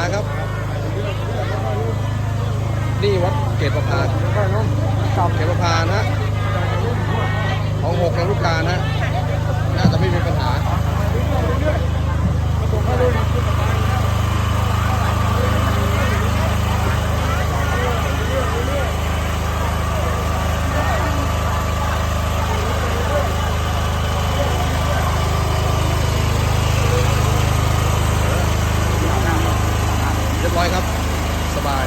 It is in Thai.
าครับ นี่วัดเกตประพาเกตประพานะของหกลำลูกกานะ ร้อยครับ สบาย